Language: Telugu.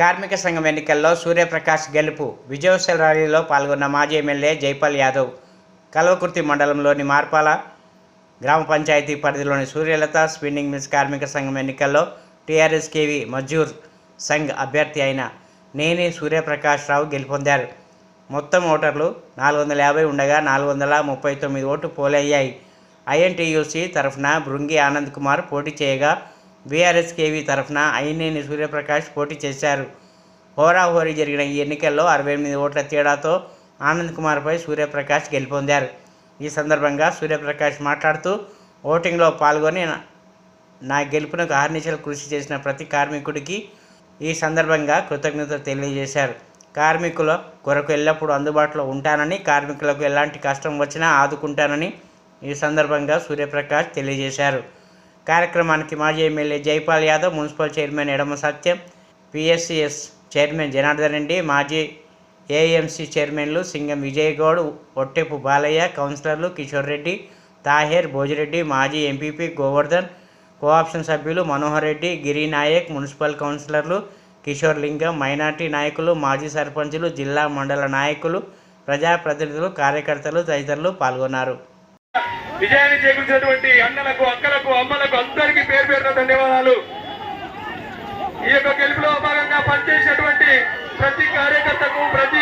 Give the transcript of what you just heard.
కార్మిక సంఘం ఎన్నికల్లో సూర్యప్రకాష్ గెలుపు విజయోత్సవ ర్యాలీలో పాల్గొన్న మాజీ ఎమ్మెల్యే జైపాల్ యాదవ్. కల్వకుర్తి మండలంలోని మార్పాల గ్రామ పంచాయతీ పరిధిలోని సూర్యలత స్పిన్నింగ్ మిల్స్ కార్మిక సంఘం ఎన్నికల్లో టీఆర్ఎస్ కేవి మజ్జూర్ సంఘ్ అభ్యర్థి అయిన నేని సూర్యప్రకాష్ రావు గెలుపొందారు. మొత్తం ఓటర్లు నాలుగు వందల యాభై ఉండగా నాలుగు వందల ముప్పై తొమ్మిది ఓటు పోలయ్యాయి. ఐఎన్టీయూసీ తరఫున భృంగి ఆనంద్ కుమార్ పోటీ చేయగా బీఆర్ఎస్ కేవీ తరఫున అయినేని సూర్యప్రకాష్ పోటీ చేశారు. హోరాహోరీ జరిగిన ఈ ఎన్నికల్లో అరవై ఎనిమిది ఓట్ల తేడాతో ఆనంద్ కుమార్పై సూర్యప్రకాష్ గెలుపొందారు. ఈ సందర్భంగా సూర్యప్రకాష్ మాట్లాడుతూ ఓటింగ్లో పాల్గొని నా- గెలుపునకు ఆర్నిచలు కృషి చేసిన ప్రతి కార్మికుడికి ఈ సందర్భంగా కృతజ్ఞతలు తెలియజేశారు. కార్మికుల కొరకు ఎల్లప్పుడూ అందుబాటులో ఉంటానని కార్మికులకు ఎలాంటి కష్టం వచ్చినా ఆదుకుంటానని ఈ సందర్భంగా సూర్యప్రకాష్ తెలియజేశారు. కార్యక్రమానికి మాజీ MLA Jaipal Yadav municipal chairman Edama Satyam PSCS chairman Janardhan Reddy మాజీ ఏఎంసీ చైర్మన్లు సింగం విజయగౌడ్ ఒట్టెపు బాలయ్య కౌన్సిలర్లు కిషోర్ రెడ్డి తాహేర్ భోజిరెడ్డి మాజీ ఎంపీపీ గోవర్ధన్ కోఆప్షన్ సభ్యులు మనోహర్ రెడ్డి గిరి నాయక్ మున్సిపల్ కౌన్సిలర్లు కిషోర్ లింగం మైనార్టీ నాయకులు మాజీ సర్పంచులు జిల్లా మండల నాయకులు ప్రజాప్రతినిధులు కార్యకర్తలు తదితరులు పాల్గొన్నారు. విజయాన్ని చేకూర్చినటువంటి అన్నలకు అక్కలకు అమ్మలకు అందరికీ పేరు పేరున ధన్యవాదాలు. ఈ యొక్క గెలుపులో భాగంగా పనిచేసినటువంటి ప్రతి కార్యకర్తకు ప్రతి